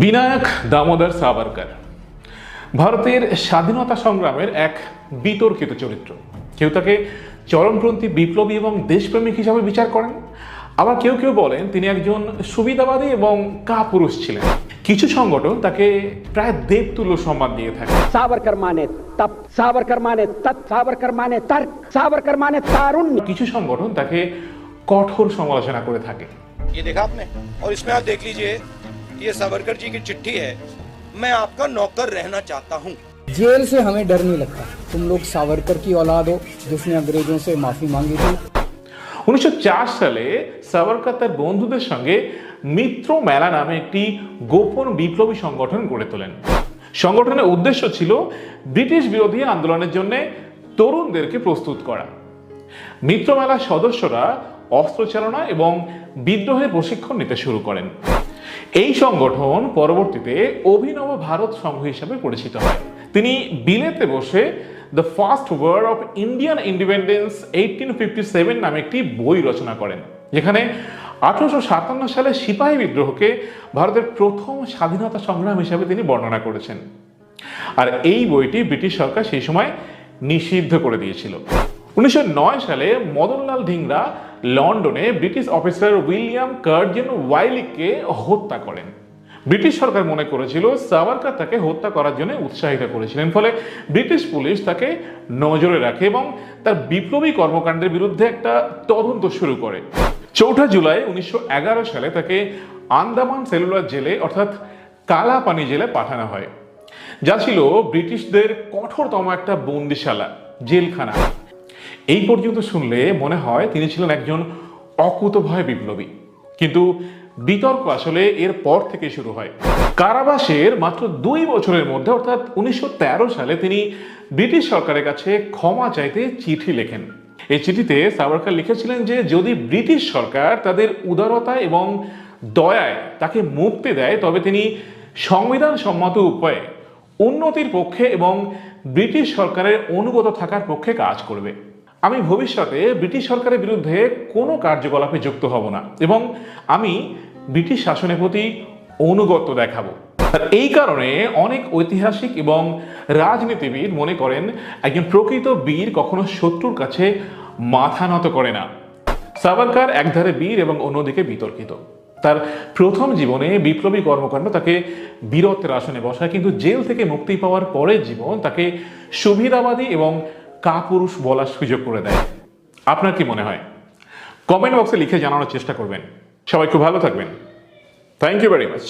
বিনায়ক দামোদর সাভারকার ভারতের স্বাধীনতা সংগ্রামের এক বিতর্কিত চরিত্র কেউ তাকে চরমপন্থী বিপ্লবী এবং দেশপ্রেমিক হিসাবে বিচার করেন আবার কেউ কেউ বলেন তিনি একজন সুবিধাবাদী এবং কাপুরুষ ছিলেন কিছু সংগঠন তাকে প্রায় দেবতুল্য সম্মান দিয়ে থাকে सावरकर माने तप सावरकर माने तत् सावरकर माने तर्क सावरकर माने तारुण्य কিছু সংগঠন তাকে কঠোর সমালোচনা করে থাকে ये देखा आपने और इसमें आप देख लीजिए ये सावरकर जी की चिट्ठी है मैं आपका नौकर रहना चाहता हूँ जेल से हमें डर नहीं लगता तुम लोग सावरकर की औलाद हो जिसने अंग्रेजों से माफी मांगी थी উনিশশো সালে সাভারকার তার বন্ধুদের সঙ্গে মিত্র মেলা নামে একটি গোপন বিপ্লবী সংগঠন গড়ে তোলেন সংগঠনের উদ্দেশ্য ছিল ব্রিটিশ বিরোধী আন্দোলনের জন্য তরুণদেরকে প্রস্তুত করা মিত্র মেলার সদস্যরা অস্ত্রচালনা এবং বিদ্রোহের প্রশিক্ষণ নিতে শুরু করেন এই সংগঠন পরবর্তীতে অভিনব ভারত সংঘ হিসাবে পরিচিত হয়। তিনি বিলেতে বসে the first war of Indian independence eighteen fifty seven নামে একটি বই রচনা করেন, যেখানে আঠারোশো সাতান্ন সালে সিপাহী বিদ্রোহকে ভারতের প্রথম স্বাধীনতা সংগ্রাম হিসাবে তিনি বর্ণনা করেছেন। আর এই বইটি ব্রিটিশ সরকার সেই সময় নিষিদ্ধ করে দিয়েছিল। উনিশশো নয় সালে মদনলাল ধিংরা লন্ডনে ব্রিটিশ অফিসার উইলিয়াম কার্জন ওয়াইলিককে হত্যা করেন। ব্রিটিশ সরকার মনে করেছিল সাভারকার তাকে হত্যা করার জন্য উৎসাহিত করেছিলেন, ফলে ব্রিটিশ পুলিশ তাকে নজরে রাখে এবং তার বিপ্লবী কর্মকাণ্ডের বিরুদ্ধে একটা তদন্ত শুরু করে। চৌঠা জুলাই উনিশশো এগারো সালে তাকে আন্দামান সেলুলার জেলে, অর্থাৎ কালাপানি জেলে পাঠানো হয়। যা ছিল ব্রিটিশদের কঠোরতম একটা বন্দিশালা, জেলখানা। এই পর্যন্ত শুনলে মনে হয় তিনি ছিলেন একজন অকুতভয় বিপ্লবী। কিন্তু বিতর্ক আসলে এর পর থেকে শুরু হয়। কারাবাসের মাত্র দুই বছরের মধ্যে, অর্থাৎ উনিশশো তেরো সালে তিনি ব্রিটিশ সরকারের কাছে ক্ষমা চাইতে চিঠি লেখেন। এই চিঠিতে সাভারকার লিখেছিলেন যে, যদি ব্রিটিশ সরকার তাদের উদারতা এবং দয়ায় তাকে মুক্তি দেয়, তবে তিনি সংবিধান সম্মত উপায়ে উন্নতির পক্ষে এবং ব্রিটিশ সরকারের অনুগত থাকার পক্ষে কাজ করবে। আমি ভবিষ্যতে ব্রিটিশ সরকারের বিরুদ্ধে কোনো কার্যকলাপে যুক্ত হব না এবং আমি ব্রিটিশ শাসনের প্রতি অনুগত্য দেখাবো। এই কারণে অনেক ঐতিহাসিক এবং রাজনীতিবিদ মনে করেন, একজন প্রকৃত বীর কখনো শত্রুর কাছে মাথা নত করে না। সাভারকার একধারে বীর এবং অন্যদিকে বিতর্কিত। তার প্রথম জীবনে বিপ্লবী কর্মকাণ্ড তাকে বীরত্বের আসনে বসায়, কিন্তু জেল থেকে মুক্তি পাওয়ার পরের জীবন তাকে সুবিধাবাদী এবং কাপুরুষ বলার সুযোগ করে দেয়। আপনার কি মনে হয়? কমেন্ট বক্সে লিখে জানানোর চেষ্টা করবেন। সবাই খুব ভালো থাকবেন। Thank you very much